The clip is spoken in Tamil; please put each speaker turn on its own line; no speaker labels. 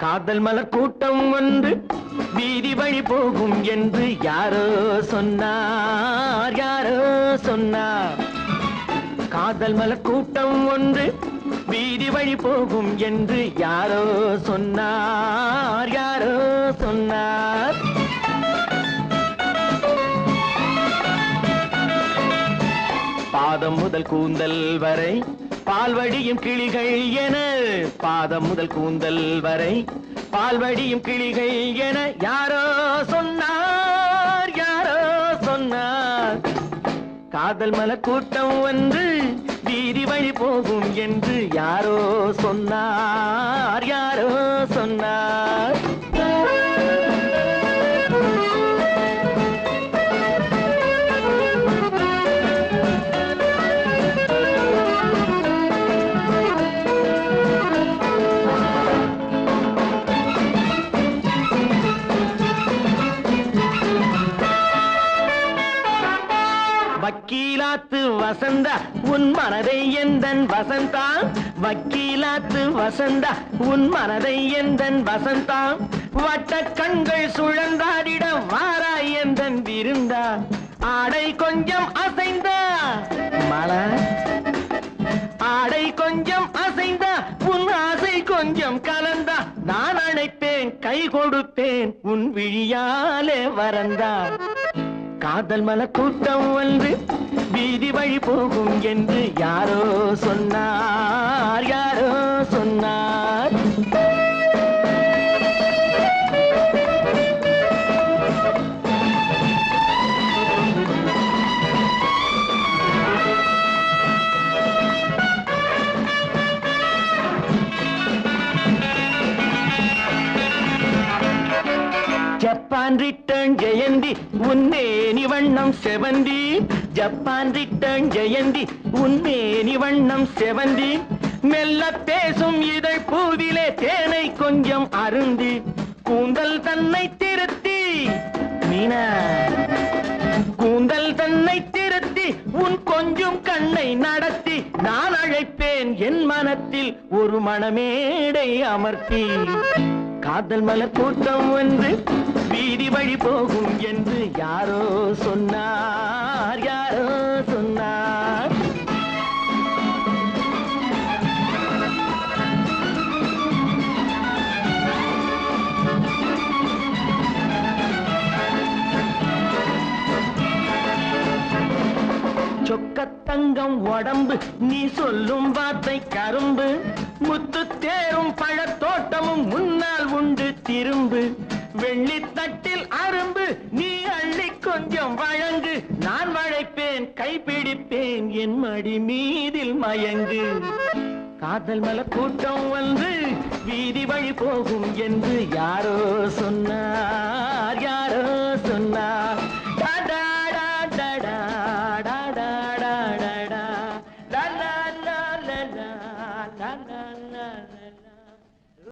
காதல் மலர் கூட்டம் வந்து வீதி வழி போகும் என்று யாரோ சொன்னார் யாரோ சொன்னார். காதல் மலர் கூட்டம் ஒன்று வீதி வழி போகும் என்று யாரோ சொன்னார் யாரோ சொன்னார். பாதம் முதல் கூந்தல் வரை பால்வடியும் கிளிகள் என பாதம் முதல் கூந்தல் வரை பால்வடியும் கிளிகள் என யாரோ சொன்னார் யாரோ சொன்னார். காதல் மல கூட்டம் வந்து வீதி வழி போகும் என்று யாரோ சொன்னார் யாரோ சொன்னார். வக்கீலாத்து வசந்தா உன் மனதை எந்தன் வசந்தா? வக்கீலாத்து வசந்தா உன் மனதை எந்தன் வசந்தா? வட்ட கண்கள் சுழந்தாடிட வாராய் எந்தன் விருந்தா? ஆடை கொஞ்சம் அசைந்தா? மலர் ஆடை கொஞ்சம் அசைந்தா உன் ஆசை கொஞ்சம் கலந்தா? நான் அழைப்பேன் கை கொடுப்பேன் உன் விழியாலே வரந்தா காதல் மல கூட்டம் வந்து வீதி வழி போகும் என்று யாரோ சொன்னார். யார் ஜப்பான் ரிட்டர்ன் ஜெயந்தி உன்னேனி வண்ணம் செவந்தி ஜப்பான் ரிட்டர்ன் ஜெயந்தி உன்னேனி வண்ணம் செவந்தி மெல்ல பேசும் இதழ் பூவிலே தேனை கொஞ்சம் அருந்தி கூந்தல் தன்னை திருத்தி மீனா கூந்தல் தன்னை திருத்தி உன் கொஞ்சம் கண்ணை நடத்தி நான் அழைப்பேன் என் மனத்தில் ஒரு மணமேடை அமர்த்தி காதல் மலர் கூட்டம் வந்து வீதி வழி போகும் என்று யாரோ சொன்னார் யாரோ சொன்னார். சொக்கத்தங்கம் உடம்பு நீ சொல்லும் வார்த்தை கரும்பு முத்து தேரும் பழத்தோட்டமும் முன்ன திரும்பு. வெள்ளித்தட்டில் அரும்பு. நீ அள்ளி கொஞ்சம் வழங்கு. நான் வளைப்பேன் கைப்பிடிப்பேன். என் மடி மீதில் மயங்கு. காதல் மல கூட்டம் வந்து வீதி வழி போகும் என்று யாரோ சொன்னார். யார்